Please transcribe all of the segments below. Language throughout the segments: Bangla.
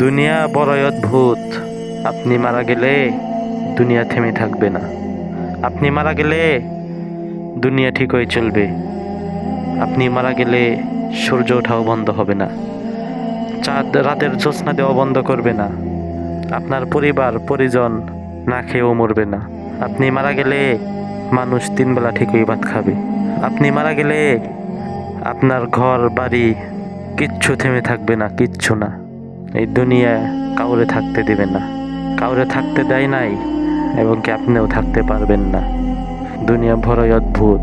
দুনিয়া বড়ই অদ্ভুত। আপনি মারা গেলে দুনিয়া থেমে থাকবে না। আপনি মারা গেলে দুনিয়া ঠিক হয়ে চলবে। আপনি মারা গেলে সূর্য ওঠাও বন্ধ হবে না। চাঁদ রাতের জ্যোৎস্না দেওয়া বন্ধ করবে না। আপনার পরিবার, পরিজন না খেয়েও মরবে না। আপনি মারা গেলে মানুষ তিনবেলা ঠিকই ভাত খাবে। আপনি মারা গেলে আপনার ঘর, বাড়ি কিচ্ছু থেমে থাকবে না, কিচ্ছু না। এই দুনিয়া কাউরে থাকতে দেবে না। কাউরে থাকতে দেয় নাই এবং কি আপনিও থাকতে পারবেন না। দুনিয়া বড়ই অদ্ভুত।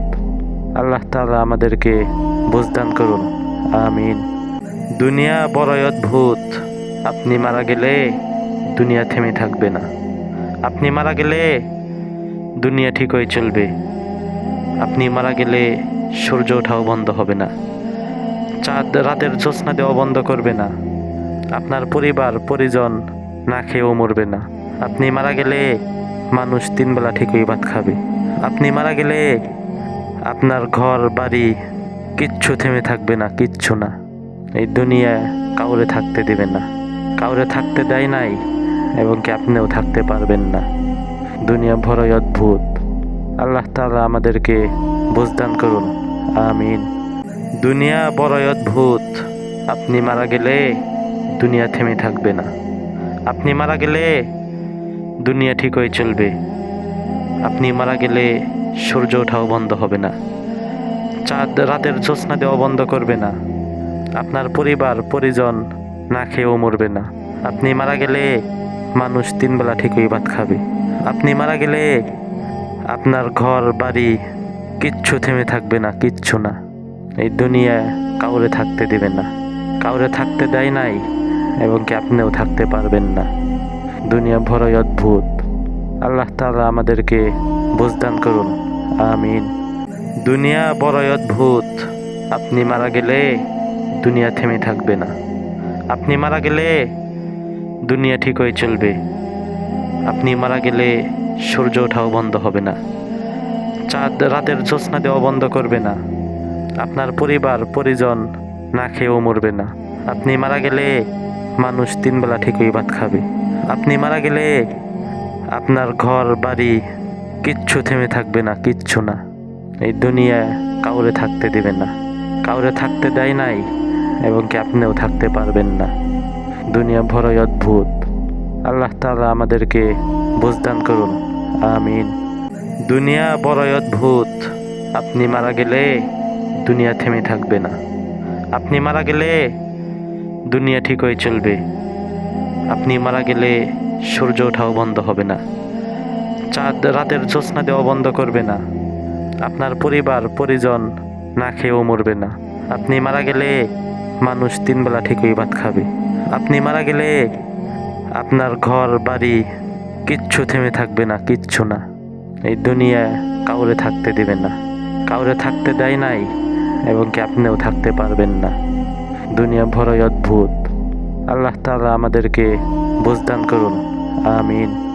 আল্লাহ তাআলা আমাদেরকে বুঝদান করুন। আমিন। দুনিয়া বড়ই অদ্ভুত। আপনি মারা গেলে দুনিয়া থেমে থাকবে না। আপনি মারা গেলে দুনিয়া ঠিক হয়ে চলবে। আপনি মারা গেলে সূর্য ওঠাও বন্ধ হবে না। চাঁদ রাতের জ্যোৎস্না দেওয়া বন্ধ করবে না। আপনার পরিবার, পরিজন না খেয়েও মরবে না। আপনি মারা গেলে মানুষ তিনবেলা ঠিকই ভাত খাবে। আপনি মারা গেলে আপনার ঘর, বাড়ি কিচ্ছু থেমে থাকবে না, কিচ্ছু না। এই দুনিয়া কাউরে থাকতে দেবে না। কাউরে থাকতে দেয় নাই এবং কি আপনিও থাকতে পারবেন না। দুনিয়া বড়ই অদ্ভুত। আল্লাহ তাআলা আমাদেরকে বুঝদান করুন। আমিন। দুনিয়া বড়ই অদ্ভুত। আপনি মারা গেলে দুনিয়া থেমে থাকবে না। আপনি মারা গেলে দুনিয়া ঠিক হয়ে চলবে। আপনি মারা গেলে সূর্য ওঠাও বন্ধ হবে না। চাঁদ রাতের জ্যোৎস্না দেওয়া বন্ধ করবে না। আপনার পরিবার, পরিজন না খেয়েও মরবে না। আপনি মারা গেলে মানুষ তিনবেলা ঠিকই ভাত খাবে। আপনি মারা গেলে আপনার ঘর, বাড়ি কিচ্ছু থেমে থাকবে না, কিচ্ছু না। এই দুনিয়া কাউরে থাকতে দেবে না। কাউরে থাকতে দেয় নাই এবং কি আপনিও থাকতে পারবেন না। দুনিয়া বড়ই অদ্ভুত। আল্লাহ তাআলা আমাদেরকে বুঝদান করুন। আমিন। দুনিয়া বড়ই অদ্ভুত। আপনি মারা গেলে দুনিয়া থেমে থাকবে না। আপনি মারা গেলে দুনিয়া ঠিক হয়ে চলবে। আপনি মারা গেলে সূর্য ওঠাও বন্ধ হবে না। চাঁদ রাতের জ্যোৎস্না দেওয়া বন্ধ করবে না। আপনার পরিবার, পরিজন না খেয়েও মরবে না। আপনি মারা গেলে মানুষ তিনবেলা ঠিকই ভাত খাবে। আপনি মারা গেলে আপনার ঘর, বাড়ি কিচ্ছু থেমে থাকবে না, কিচ্ছু না। এই দুনিয়া কাউরে থাকতে দেবে না। কাউরে থাকতে দেয় নাই এবং কি আপনিও থাকতে পারবেন না। দুনিয়া ভরই অদ্ভুত। আল্লাহ তাআলা আমাদেরকে বুঝদান করুন। আমিন। দুনিয়া বড়ই অদ্ভুত। আপনি মারা গেলে দুনিয়া থেমে থাকবে না। আপনি মারা গেলে দুনিয়া ঠিক হয়ে চলবে। আপনি মারা গেলে সূর্য ওঠাও বন্ধ হবে না। চাঁদ রাতের জ্যোৎস্না দেওয়া বন্ধ করবে না। আপনার পরিবার, পরিজন না খেয়েও মরবে না। আপনি মারা গেলে মানুষ তিনবেলা ঠিকই ভাত খাবে। আপনি মারা গেলে আপনার ঘর, বাড়ি কিচ্ছু থেমে থাকবে না, কিচ্ছু না। এই দুনিয়া কাউরে থাকতে দেবে না। কাউরে থাকতে দেয় নাই, এবং কি আপনিও থাকতে পারবেন না। দুনিয়া ভরয় অদ্ভুত। আল্লাহ তালা আমাদেরকে বুঝদান করুন। আমিন।